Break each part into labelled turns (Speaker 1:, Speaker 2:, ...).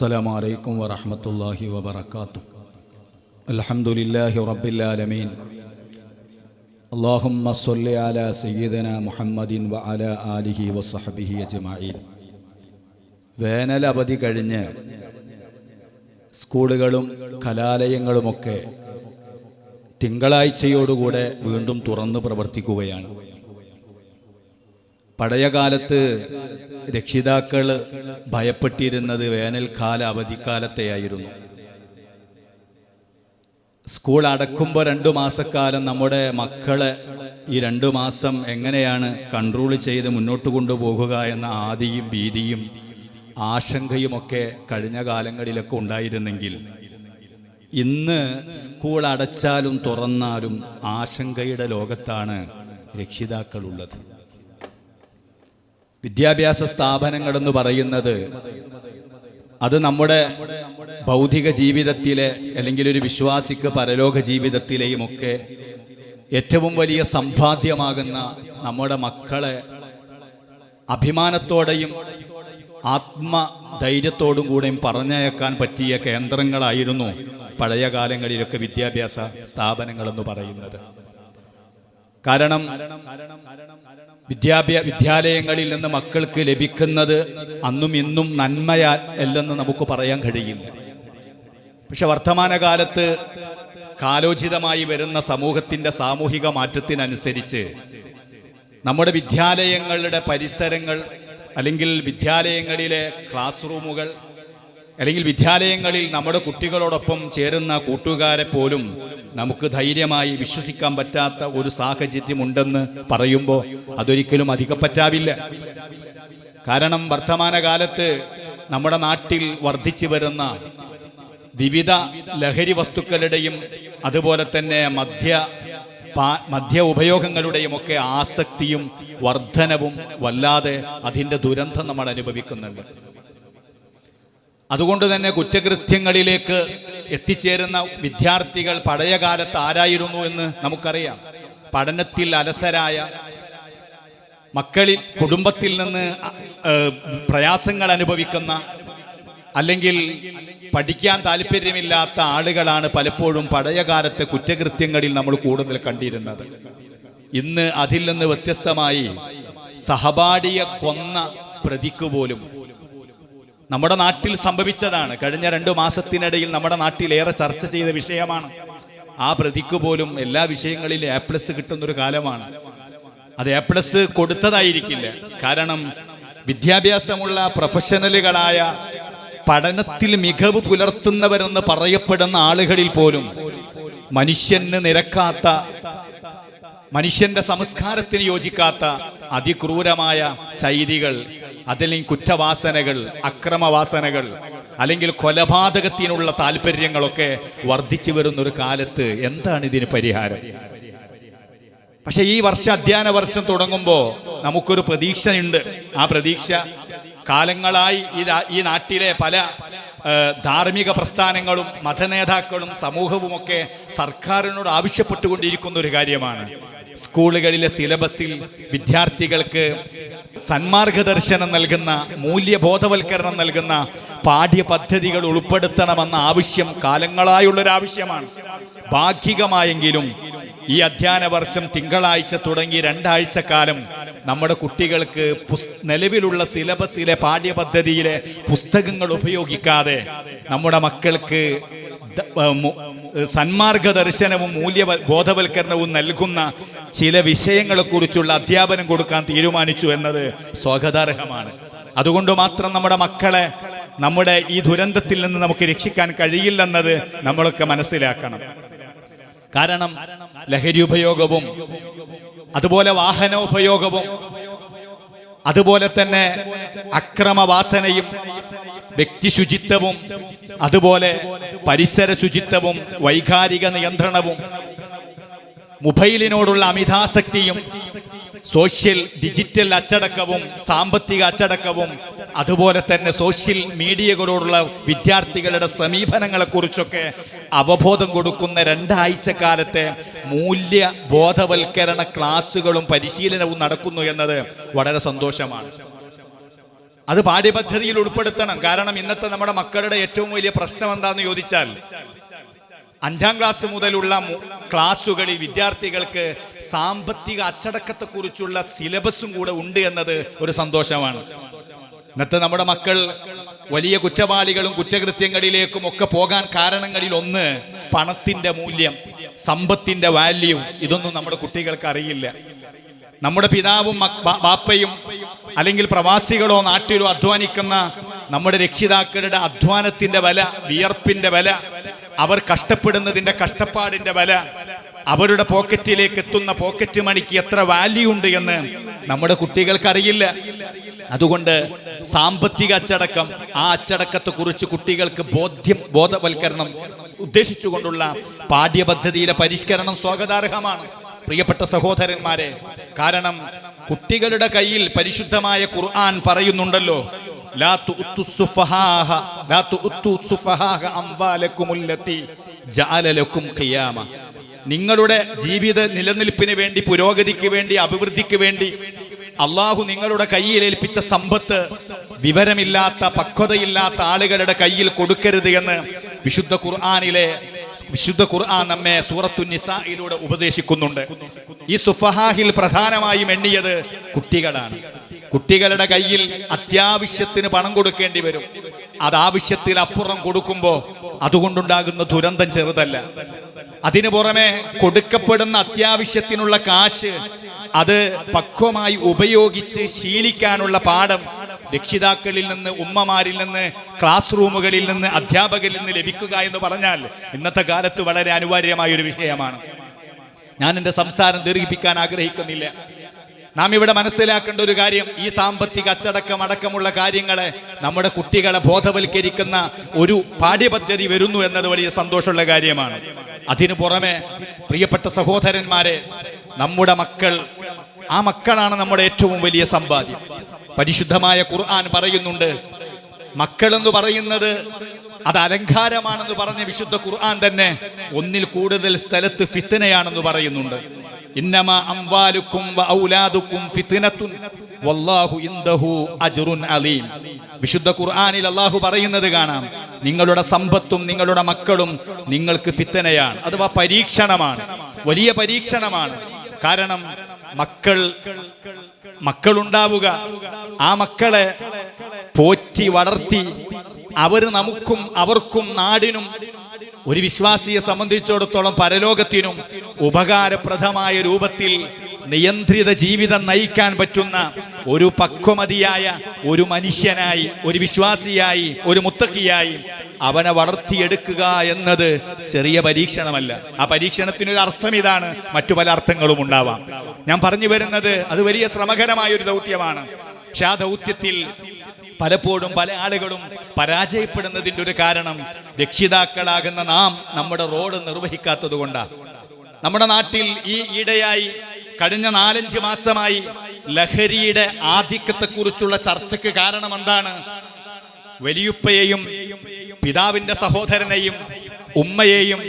Speaker 1: السلام عليكم ورحمة الله وبركاته الحمد لله رب العالمين اللهم صل على سيدنا محمد وعلى آله وصحبه أجمعين വേനൽ അവധി കഴിഞ്ഞ് സ്കൂളുകളും കലാലയങ്ങളുമൊക്കെ തിങ്കളാഴ്ചയോടുകൂടെ വീണ്ടും തുറന്നു പ്രവർത്തിക്കുകയാണ് പഴയ കാലത്ത് രക്ഷിതാക്കൾ ഭയപ്പെട്ടിരുന്നത് വേനൽക്കാല അവധിക്കാലത്തെയായിരുന്നു. സ്കൂൾ അടക്കുമ്പോൾ രണ്ടു മാസക്കാലം നമ്മുടെ മക്കളെ ഈ രണ്ടു മാസം എങ്ങനെയാണ് കൺട്രോൾ ചെയ്ത് മുന്നോട്ട് കൊണ്ടുപോകുക എന്ന ആദിയും ഭീതിയും ആശങ്കയുമൊക്കെ കഴിഞ്ഞ കാലങ്ങളിലൊക്കെ ഉണ്ടായിരുന്നെങ്കിൽ ഇന്ന് സ്കൂൾ അടച്ചാലും തുറന്നാലും ആശങ്കയുടെ ലോകത്താണ് രക്ഷിതാക്കളുള്ളത്. വിദ്യാഭ്യാസ സ്ഥാപനങ്ങൾ എന്ന് പറയുന്നത് അത് നമ്മുടെ ഭൗതിക ജീവിതത്തിലെ അല്ലെങ്കിൽ ഒരു വിശ്വാസിക്ക് പരലോക ജീവിതത്തിലെയും ഒക്കെ ഏറ്റവും വലിയ സമ്പാദ്യമാകുന്ന നമ്മുടെ മക്കളെ അഭിമാനത്തോടെയും ആത്മധൈര്യത്തോടും കൂടെയും പറഞ്ഞയക്കാൻ പറ്റിയ കേന്ദ്രങ്ങളായിരുന്നു പഴയ കാലങ്ങളിലൊക്കെ വിദ്യാഭ്യാസ സ്ഥാപനങ്ങളെന്ന് പറയുന്നത്. കാരണം വിദ്യാഭ്യാ വിദ്യാലയങ്ങളിൽ നിന്ന് മക്കൾക്ക് ലഭിക്കുന്നത് അന്നും ഇന്നും നന്മയാ അല്ലെന്ന് നമുക്ക് പറയാൻ കഴിയില്ല. പക്ഷെ വർത്തമാനകാലത്ത് കാലോചിതമായി വരുന്ന സമൂഹത്തിന്റെ സാമൂഹിക മാറ്റത്തിനനുസരിച്ച് നമ്മുടെ വിദ്യാലയങ്ങളുടെ പരിസരങ്ങൾ അല്ലെങ്കിൽ വിദ്യാലയങ്ങളിലെ ക്ലാസ് റൂമുകൾ അല്ലെങ്കിൽ വിദ്യാലയങ്ങളിൽ നമ്മുടെ കുട്ടികളോടൊപ്പം ചേരുന്ന കൂട്ടുകാരെ പോലും നമുക്ക് ധൈര്യമായി വിശ്വസിക്കാൻ പറ്റാത്ത ഒരു സാഹചര്യമുണ്ടെന്ന് പറയുമ്പോൾ അതൊരിക്കലും അധികപ്പറ്റാവില്ല. കാരണം വർത്തമാനകാലത്ത് നമ്മുടെ നാട്ടിൽ വർദ്ധിച്ചു വരുന്ന വിവിധ ലഹരി വസ്തുക്കളുടെയും അതുപോലെ തന്നെ മദ്യ മദ്യ ഉപയോഗങ്ങളുടെയും ഒക്കെ ആസക്തിയും വർധനവും വല്ലാതെ അതിന്റെ ദുരന്തം നമ്മൾ അനുഭവിക്കുന്നുണ്ട്. അതുകൊണ്ട് തന്നെ കുറ്റകൃത്യങ്ങളിലേക്ക് എത്തിച്ചേരുന്ന വിദ്യാർത്ഥികൾ പഴയ കാലത്ത് ആരായിരുന്നു എന്ന് നമുക്കറിയാം. പഠനത്തിൽ അലസരായ മക്കളിൽ കുടുംബത്തിൽ നിന്ന് പ്രയാസങ്ങൾ അനുഭവിക്കുന്ന അല്ലെങ്കിൽ പഠിക്കാൻ താല്പര്യമില്ലാത്ത ആളുകളാണ് പലപ്പോഴും പഴയ കാലത്തെ കുറ്റകൃത്യങ്ങളിൽ നമ്മൾ കൂടുതൽ കണ്ടിരുന്നത്. ഇന്ന് അതിൽ നിന്ന് വ്യത്യസ്തമായി സഹപാഠിയെ കൊന്ന പ്രതിക്ക് പോലും നമ്മുടെ നാട്ടിൽ സംഭവിച്ചതാണ്. കഴിഞ്ഞ രണ്ടു മാസത്തിനിടയിൽ നമ്മുടെ നാട്ടിൽ ഏറെ ചർച്ച ചെയ്ത വിഷയമാണ്. ആ പ്രതിക്ക് പോലും എല്ലാ വിഷയങ്ങളിലും എ പ്ലസ് കിട്ടുന്നൊരു കാലമാണ്. അത് എ പ്ലസ് കൊടുത്തതായിരിക്കില്ല. കാരണം വിദ്യാഭ്യാസമുള്ള പ്രൊഫഷണലുകളായ പഠനത്തിൽ മികവ് പുലർത്തുന്നവരെന്ന് പറയപ്പെടുന്ന ആളുകളിൽ പോലും മനുഷ്യന് നിരക്കാത്ത മനുഷ്യന്റെ സംസ്കാരത്തിന് യോജിക്കാത്ത അതിക്രൂരമായ ചൈതികൾ അതല്ലെങ്കിൽ കുറ്റവാസനകൾ അക്രമവാസനകൾ അല്ലെങ്കിൽ കൊലപാതകത്തിനുള്ള താല്പര്യങ്ങളൊക്കെ വർദ്ധിച്ചു വരുന്നൊരു കാലത്ത് എന്താണ് ഇതിന് പരിഹാരം? പക്ഷെ ഈ വർഷ അധ്യയന വർഷം തുടങ്ങുമ്പോൾ നമുക്കൊരു പ്രതീക്ഷയുണ്ട്. ആ പ്രതീക്ഷ കാലങ്ങളായി ഈ നാട്ടിലെ പല ധാർമ്മിക പ്രസ്ഥാനങ്ങളും മതനേതാക്കളും സമൂഹവുമൊക്കെ സർക്കാരിനോട് ആവശ്യപ്പെട്ടുകൊണ്ടിരിക്കുന്ന ഒരു കാര്യമാണ്. സ്കൂളുകളിലെ സിലബസിൽ വിദ്യാർത്ഥികൾക്ക് സന്മാർഗദർശനം നൽകുന്ന മൂല്യബോധവൽക്കരണം നൽകുന്ന പാഠ്യപദ്ധതികൾ ഉൾപ്പെടുത്തണമെന്ന ആവശ്യം കാലങ്ങളായുള്ളൊരാവശ്യമാണ്. ഭാഗികമായെങ്കിലും ഈ അധ്യയന വർഷം തിങ്കളാഴ്ച തുടങ്ങി രണ്ടാഴ്ച കാലം നമ്മുടെ കുട്ടികൾക്ക് നിലവിലുള്ള സിലബസിലെ പാഠ്യപദ്ധതിയിലെ പുസ്തകങ്ങൾ ഉപയോഗിക്കാതെ നമ്മുടെ മക്കൾക്ക് സന്മാർഗ ദർശനവും മൂല്യ ബോധവൽക്കരണവും നൽകുന്ന ചില വിഷയങ്ങളെക്കുറിച്ചുള്ള അധ്യാപനം കൊടുക്കാൻ തീരുമാനിച്ചു എന്നത് സ്വാഗതാർഹമാണ്. അതുകൊണ്ട് മാത്രം നമ്മുടെ മക്കളെ നമ്മുടെ ഈ ദുരന്തത്തിൽ നിന്ന് നമുക്ക് രക്ഷിക്കാൻ കഴിയില്ലെന്നത് നമ്മളൊക്കെ മനസ്സിലാക്കണം. കാരണം ലഹരി ഉപയോഗവും അതുപോലെ വാഹന ഉപയോഗവും അതുപോലെ തന്നെ അക്രമവാസനയും വ്യക്തി ശുചിത്വവും അതുപോലെ പരിസര ശുചിത്വവും വൈകാരിക നിയന്ത്രണവും മൊബൈലിനോടുള്ള അമിതാസക്തിയും സോഷ്യൽ ഡിജിറ്റൽ അച്ചടക്കവും സാമ്പത്തിക അച്ചടക്കവും അതുപോലെ തന്നെ സോഷ്യൽ മീഡിയകളോടുള്ള വിദ്യാർത്ഥികളുടെ സമീപനങ്ങളെക്കുറിച്ചൊക്കെ അവബോധം കൊടുക്കുന്ന രണ്ടാഴ്ച കാലത്തെ മൂല്യ ബോധവൽക്കരണ ക്ലാസ്സുകളും പരിശീലനവും നടക്കുന്നു എന്നത് വളരെ സന്തോഷമാണ്.
Speaker 2: അത് പാഠ്യപദ്ധതിയിൽ ഉൾപ്പെടുത്തണം. കാരണം ഇന്നത്തെ നമ്മുടെ മക്കളുടെ ഏറ്റവും വലിയ പ്രശ്നം എന്താണെന്ന് ചോദിച്ചാൽ അഞ്ചാം ക്ലാസ് മുതലുള്ള ക്ലാസ്സുകളിൽ വിദ്യാർത്ഥികൾക്ക് സാമ്പത്തിക അച്ചടക്കത്തെക്കുറിച്ചുള്ള സിലബസും കൂടെ ഉണ്ട് എന്നത് ഒരു സന്തോഷമാണ്. ഇന്നത്തെ നമ്മുടെ മക്കൾ വലിയ കുറ്റവാളികളും കുറ്റകൃത്യങ്ങളിലേക്കും ഒക്കെ പോകാൻ കാരണങ്ങളിൽ ഒന്ന് പണത്തിന്റെ മൂല്യം സമ്പത്തിന്റെ വാല്യൂ ഇതൊന്നും നമ്മുടെ കുട്ടികൾക്ക് അറിയില്ല. നമ്മുടെ പിതാവും ബാപ്പയും അല്ലെങ്കിൽ പ്രവാസികളോ നാട്ടിലോ അധ്വാനിക്കുന്ന നമ്മുടെ രക്ഷിതാക്കളുടെ അധ്വാനത്തിന്റെ വില വിയർപ്പിന്റെ വില അവർ കഷ്ടപ്പെടുന്നതിന്റെ കഷ്ടപ്പാടിന്റെ വില അവരുടെ പോക്കറ്റിലേക്ക് എത്തുന്ന പോക്കറ്റ് മണിക്ക് എത്ര വാല്യൂ ഉണ്ട് എന്ന് നമ്മുടെ കുട്ടികൾക്കറിയില്ല. അതുകൊണ്ട് സാമ്പത്തിക അച്ചടക്കം ആ അച്ചടക്കത്തെ കുറിച്ച് കുട്ടികൾക്ക് ബോധ്യം ബോധവൽക്കരണം ഉദ്ദേശിച്ചുകൊണ്ടുള്ള പാഠ്യപദ്ധതിയിലെ പരിഷ്കരണം സ്വാഗതാർഹമാണ്. പ്രിയപ്പെട്ട സഹോദരന്മാരെ കാരണം കുട്ടികളുടെ കയ്യിൽ പരിശുദ്ധമായ ഖുർആൻ പറയുന്നുണ്ടല്ലോ നിങ്ങളുടെ ജീവിത നിലനിൽപ്പിന് വേണ്ടി പുരോഗതിക്ക് വേണ്ടി അഭിവൃദ്ധിക്ക് വേണ്ടി അള്ളാഹു നിങ്ങളുടെ കയ്യിൽ ഏൽപ്പിച്ച സമ്പത്ത് വിവരമില്ലാത്ത പക്വതയില്ലാത്ത ആളുകളുടെ കയ്യിൽ കൊടുക്കരുത് എന്ന് വിശുദ്ധ ഖുർആാനിലെ വിശുദ്ധ ഖുർആൻ നമ്മെ സൂറത്തു നിസായിലൂടെ ഉപദേശിക്കുന്നുണ്ട്. ഈ സുഫഹാഹിൽ പ്രധാനമായും എണ്ണിയത് കുട്ടികളാണ്. കുട്ടികളുടെ കയ്യിൽ അത്യാവശ്യത്തിന് പണം കൊടുക്കേണ്ടി വരും. അത് ആവശ്യത്തിൽ അപ്പുറം കൊടുക്കുമ്പോൾ അതുകൊണ്ടുണ്ടാകുന്ന ദുരന്തം ചെറുതല്ല. അതിനു പുറമെ കൊടുക്കപ്പെടുന്ന അത്യാവശ്യത്തിനുള്ള കാശ് അത് പക്വമായി ഉപയോഗിച്ച് ശീലിക്കാനുള്ള പാഠം രക്ഷിതാക്കളിൽ നിന്ന് ഉമ്മമാരിൽ നിന്ന് ക്ലാസ് റൂമുകളിൽ നിന്ന് അധ്യാപകരിൽ നിന്ന് ലഭിക്കുക എന്ന് പറഞ്ഞാൽ ഇന്നത്തെ കാലത്ത് വളരെ അനിവാര്യമായ ഒരു വിഷയമാണ്. ഞാൻ എന്റെ സംസാരം ദീർഘിപ്പിക്കാൻ ആഗ്രഹിക്കുന്നില്ല. നാം ഇവിടെ മനസ്സിലാക്കേണ്ട ഒരു കാര്യം ഈ സാമ്പത്തിക അച്ചടക്കം അടക്കമുള്ള കാര്യങ്ങളെ നമ്മുടെ കുട്ടികളെ ബോധവൽക്കരിക്കുന്ന ഒരു പാഠ്യപദ്ധതി വരുന്നു എന്നത് വലിയ സന്തോഷമുള്ള കാര്യമാണ്. അതിനു പുറമെ പ്രിയപ്പെട്ട സഹോദരന്മാരെ നമ്മുടെ മക്കൾ ആ മക്കളാണ് നമ്മുടെ ഏറ്റവും വലിയ സമ്പാദ്യം. പരിശുദ്ധമായ ഖുർആൻ പറയുന്നുണ്ട് മക്കളെന്ന് പറയുന്നത് അത് അലങ്കാരമാണെന്ന് പറഞ്ഞ വിശുദ്ധ ഖുർആൻ തന്നെ ഒന്നിൽ കൂടുതൽ സ്ഥലത്ത് ഫിത്തനയാണെന്ന് പറയുന്നുണ്ട്. ഇന്നമ അംവാലുക്കും ഔലാദുക്കും ഫിത്നത്തുൻ വല്ലാഹു ഇൻദഹു അജ്റുൻ അലീം. വിശുദ്ധ ഖുർആനിൽ അള്ളാഹു പറയുന്നത് കാണാം. നിങ്ങളുടെ സമ്പത്തും നിങ്ങളുടെ മക്കളും നിങ്ങൾക്ക് ഫിത്തനയാണ് അഥവാ പരീക്ഷണമാണ്. വലിയ പരീക്ഷണമാണ്. കാരണം മക്കൾ മക്കളുണ്ടാവുക. ആ മക്കളെ പോറ്റി വളർത്തി അവർ നമുക്കും അവർക്കും നാടിനും ഒരു വിശ്വാസിയെ സംബന്ധിച്ചിടത്തോളം പരലോകത്തിനും ഉപകാരപ്രദമായ രൂപത്തിൽ നിയന്ത്രിത ജീവിതം നയിക്കാൻ പറ്റുന്ന ഒരു പക്വമതിയായ ഒരു മനുഷ്യനായി ഒരു വിശ്വാസിയായി ഒരു മുത്തക്കിയായി അവനെ വളർത്തിയെടുക്കുക എന്നത് ചെറിയ പരീക്ഷണമല്ല. ആ പരീക്ഷണത്തിനൊരു അർത്ഥം ഇതാണ്. മറ്റു പല അർത്ഥങ്ങളും ഉണ്ടാവാം. ഞാൻ പറഞ്ഞു വരുന്നത് അത് വലിയ ശ്രമകരമായ ഒരു ദൗത്യമാണ്. പക്ഷെ ആ ദൗത്യത്തിൽ പലപ്പോഴും പല ആളുകളും പരാജയപ്പെടുന്നതിന്റെ ഒരു കാരണം രക്ഷിതാക്കളാകുന്ന നാം നമ്മുടെ റോഡ് നിർവഹിക്കാത്തത് കൊണ്ടാണ് നമ്മുടെ നാട്ടിൽ ഈ ഈടെയായി കഴിഞ്ഞ നാലഞ്ച് മാസമായി ലഹരിയുടെ ആധിക്യത്തെക്കുറിച്ചുള്ള ചർച്ചയ്ക്ക് കാരണം എന്താണ്? വലിയുപ്പയെയും പിതാവിന്റെ സഹോദരനെയും ഉമ്മയെയും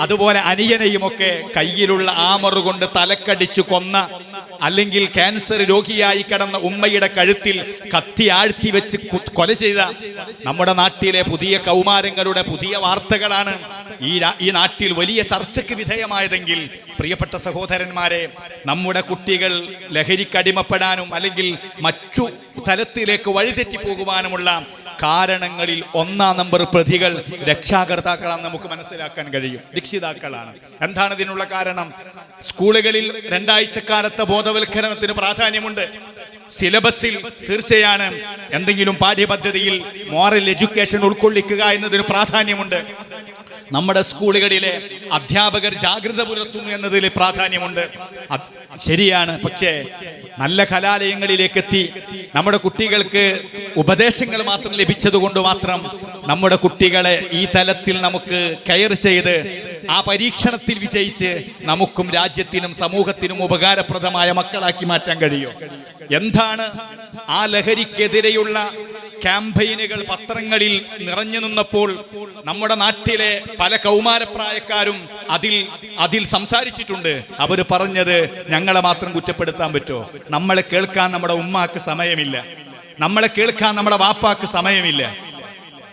Speaker 2: അതുപോലെ അനിയനെയും ഒക്കെ കയ്യിലുള്ള ആമറുകൊണ്ട് തലക്കടിച്ചു കൊന്ന അല്ലെങ്കിൽ ക്യാൻസർ രോഗിയായി കിടന്ന ഉമ്മയുടെ കഴുത്തിൽ കത്തി ആഴ്ത്തി വെച്ച് കൊല ചെയ്ത നമ്മുടെ നാട്ടിലെ പുതിയ കൗമാരങ്ങളുടെ പുതിയ വാർത്തകളാണ്. ഈ ഈ നാട്ടിൽ വലിയ ചർച്ചയ്ക്ക് വിധേയമായതെങ്കിൽ പ്രിയപ്പെട്ട സഹോദരന്മാരെ നമ്മുടെ കുട്ടികൾ ലഹരിക്കടിമപ്പെടാനും അല്ലെങ്കിൽ മറ്റു തലത്തിലേക്ക് വഴിതെറ്റി പോകുവാനുമുള്ള കാരണങ്ങളിൽ ഒന്നാം നമ്പർ പ്രതികൾ രക്ഷാകർത്താക്കളാണെന്ന് നമുക്ക് മനസ്സിലാക്കാൻ കഴിയും. രക്ഷിതാക്കളാണ്. എന്താണ് ഇതിനുള്ള കാരണം? സ്കൂളുകളിൽ രണ്ടാഴ്ചക്കാലത്തെ ബോധവൽക്കരണത്തിന് പ്രാധാന്യമുണ്ട്. സിലബസിൽ തീർച്ചയാണ് എന്തെങ്കിലും പാഠ്യപദ്ധതിയിൽ മോറൽ എഡ്യൂക്കേഷൻ ഉൾക്കൊള്ളിക്കുക എന്നതിന് പ്രാധാന്യമുണ്ട്. നമ്മുടെ സ്കൂളുകളിലെ അധ്യാപകർ ജാഗ്രത പുലർത്തുന്നു എന്നതിൽ പ്രാധാന്യമുണ്ട്. ശരിയാണ്. പക്ഷേ നല്ല കലാലയങ്ങളിലേക്ക് എത്തി നമ്മുടെ കുട്ടികൾക്ക് ഉപദേശങ്ങൾ മാത്രം ലഭിച്ചത് കൊണ്ട് മാത്രം നമ്മുടെ കുട്ടികളെ ഈ തലത്തിൽ നമുക്ക് കെയർ ചെയ്ത് ആ പരീക്ഷണത്തിൽ വിജയിച്ച് നമുക്കും രാജ്യത്തിനും സമൂഹത്തിനും ഉപകാരപ്രദമായ മക്കളാക്കി മാറ്റാൻ കഴിയും. എന്താണ് ആ ലഹരിക്കെതിരെയുള്ള ക്യാമ്പയിനുകൾ പത്രങ്ങളിൽ നിറഞ്ഞു നിന്നപ്പോൾ നമ്മുടെ നാട്ടിലെ പല കൗമാരപ്രായക്കാരും അതിൽ അതിൽ സംസാരിച്ചിട്ടുണ്ട്. അവർ പറഞ്ഞത് ഞങ്ങളെ മാത്രം കുറ്റപ്പെടുത്താൻ പറ്റുമോ നമ്മളെ കേൾക്കാൻ നമ്മുടെ ഉമ്മാക്ക് സമയമില്ല. നമ്മളെ കേൾക്കാൻ നമ്മുടെ വാപ്പാക്ക് സമയമില്ല.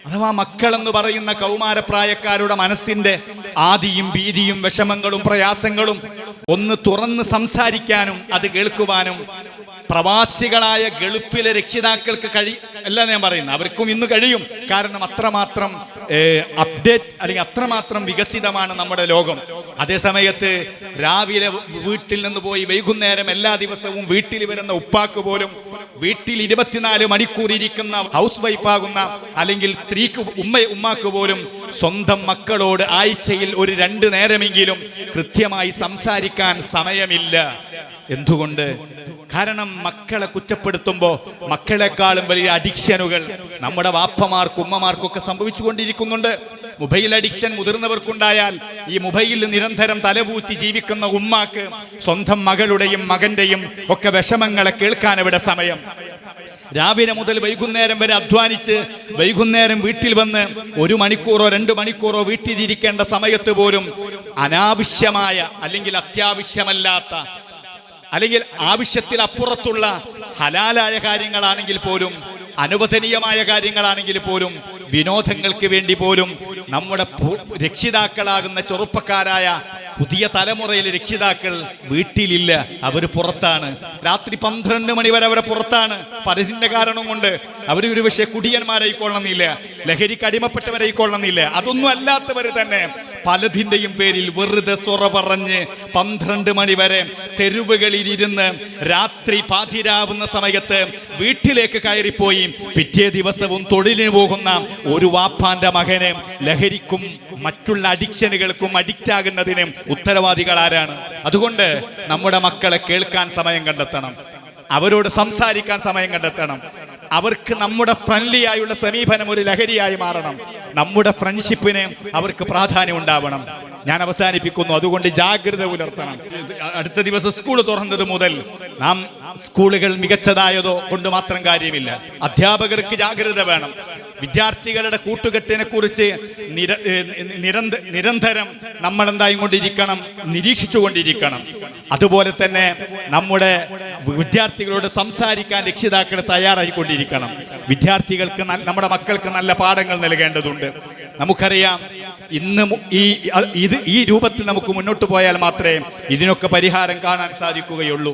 Speaker 2: അഥവാ മക്കളെന്ന് പറയുന്ന കൗമാരപ്രായക്കാരുടെ മനസ്സിന്റെ ആദിയും ഭീതിയും വിഷമങ്ങളും പ്രയാസങ്ങളും ഒന്ന് തുറന്ന് സംസാരിക്കാനും അത് കേൾക്കുവാനും പ്രവാസികളായ ഗൾഫിലെ രക്ഷിതാക്കൾക്ക് കഴി അല്ല ഞാൻ പറയുന്നത് അവർക്കും ഇന്ന് കഴിയും. കാരണം അത്രമാത്രം അപ്ഡേറ്റ് അല്ലെങ്കിൽ അത്രമാത്രം വികസിതമാണ് നമ്മുടെ ലോകം. അതേസമയത്ത് രാവിലെ വീട്ടിൽ നിന്ന് പോയി വൈകുന്നേരം എല്ലാ ദിവസവും വീട്ടിൽ വരുന്ന ഉപ്പാക്ക് പോലും വീട്ടിൽ ഇരുപത്തിനാല് മണിക്കൂർ ഇരിക്കുന്ന ഹൗസ് വൈഫാകുന്ന അല്ലെങ്കിൽ സ്ത്രീക്ക് ഉമ്മ ഉമ്മാക്ക് പോലും സ്വന്തം മക്കളോട് ആഴ്ചയിൽ ഒരു രണ്ട് നേരമെങ്കിലും കൃത്യമായി സംസാരിക്കാൻ സമയമില്ല. എന്തുകൊണ്ട്? കാരണം മക്കളെ കുറ്റപ്പെടുത്തുമ്പോൾ മക്കളെക്കാളും വലിയ അഡിക്ഷനുകൾ നമ്മുടെ വാപ്പമാർക്കും ഉമ്മമാർക്കും ഒക്കെ സംഭവിച്ചുകൊണ്ടിരിക്കുന്നുണ്ട്. മൊബൈൽ അഡിക്ഷൻ മുതിർന്നവർക്കുണ്ടായാൽ ഈ മൊബൈലിൽ നിരന്തരം തലപൂത്തി ജീവിക്കുന്ന ഉമ്മാക്ക് സ്വന്തം മകളുടെയും മകന്റെയും ഒക്കെ വിഷമങ്ങളെ കേൾക്കാൻ ഇവിടെ സമയം. രാവിലെ മുതൽ വൈകുന്നേരം വരെ അധ്വാനിച്ച് വൈകുന്നേരം വീട്ടിൽ വന്ന് ഒരു മണിക്കൂറോ രണ്ട് മണിക്കൂറോ വീട്ടിലിരിക്കേണ്ട സമയത്ത് പോലും അനാവശ്യമായ അല്ലെങ്കിൽ അത്യാവശ്യമല്ലാത്ത അല്ലെങ്കിൽ ആവശ്യത്തിൽ അപ്പുറത്തുള്ള ഹലാലായ കാര്യങ്ങളാണെങ്കിൽ പോലും അനുവദനീയമായ കാര്യങ്ങളാണെങ്കിൽ പോലും വിനോദങ്ങൾക്ക് വേണ്ടി പോലും നമ്മുടെ രക്ഷിതാക്കളാകുന്ന ചെറുപ്പക്കാരായ പുതിയ തലമുറയിലെ രക്ഷിതാക്കൾ വീട്ടിലില്ല അവർ പുറത്താണ്. രാത്രി പന്ത്രണ്ട് മണി വരെ അവരെ പുറത്താണ്. പരതിന്റെ കാരണം കൊണ്ട് അവർ ഒരു പക്ഷേ കുടിയന്മാരായിക്കൊള്ളണമെന്നില്ല ലഹരിക്ക് അടിമപ്പെട്ടവരായിക്കൊള്ളണമെന്നില്ല. അതൊന്നും അല്ലാത്തവർ തന്നെ പലതിന്റെയും പേരിൽ വെറുതെ സൊറ പറഞ്ഞ് പന്ത്രണ്ട് മണി വരെ തെരുവുകളിൽ ഇരുന്ന് രാത്രി പാതിരാവുന്ന സമയത്ത് വീട്ടിലേക്ക് കയറിപ്പോയി. പിറ്റേ ദിവസവും തൊഴിലിന് പോകുന്ന ഒരു വാപ്പാന്റെ മകനെ ലഹരിക്കും മറ്റുള്ള അഡിക്ഷനുകൾക്കും അഡിക്റ്റ് ആകുന്നതിനും ഉത്തരവാദികൾ ആരാണ്? അതുകൊണ്ട് നമ്മുടെ മക്കളെ കേൾക്കാൻ സമയം കണ്ടെത്തണം. അവരോട് സംസാരിക്കാൻ സമയം കണ്ടെത്തണം. അവർക്ക് നമ്മുടെ ഫ്രണ്ട്ലി ആയുള്ള സമീപനം ഒരു ലഹരിയായി മാറണം. നമ്മുടെ ഫ്രണ്ട്ഷിപ്പിന് അവർക്ക് പ്രാധാന്യം ഉണ്ടാവണം. ഞാൻ അവസാനിപ്പിക്കുന്നു. അതുകൊണ്ട് ജാഗ്രത പുലർത്തണം. അടുത്ത ദിവസം സ്കൂൾ തുറന്നത് മുതൽ നാം സ്കൂളുകൾ മികച്ചതായതോ കൊണ്ട് മാത്രം കാര്യമില്ല. അധ്യാപകർക്ക് ജാഗ്രത വേണം. വിദ്യാർത്ഥികളുടെ കൂട്ടുകെട്ടിനെ കുറിച്ച് നിരന്തരം നമ്മൾ എന്തായും കൊണ്ടിരിക്കണം. അതുപോലെ തന്നെ നമ്മുടെ വിദ്യാർത്ഥികളോട് സംസാരിക്കാൻ രക്ഷിതാക്കൾ തയ്യാറായിക്കൊണ്ടിരിക്കണം. വിദ്യാർത്ഥികൾക്ക് നമ്മുടെ മക്കൾക്ക് നല്ല പാഠങ്ങൾ നൽകേണ്ടതുണ്ട്. നമുക്കറിയാം ഇന്ന് ഈ ഇത് ഈ രൂപത്തിൽ നമുക്ക് മുന്നോട്ട് പോയാൽ മാത്രമേ ഇതിനൊക്കെ പരിഹാരം കാണാൻ സാധിക്കുകയുള്ളൂ.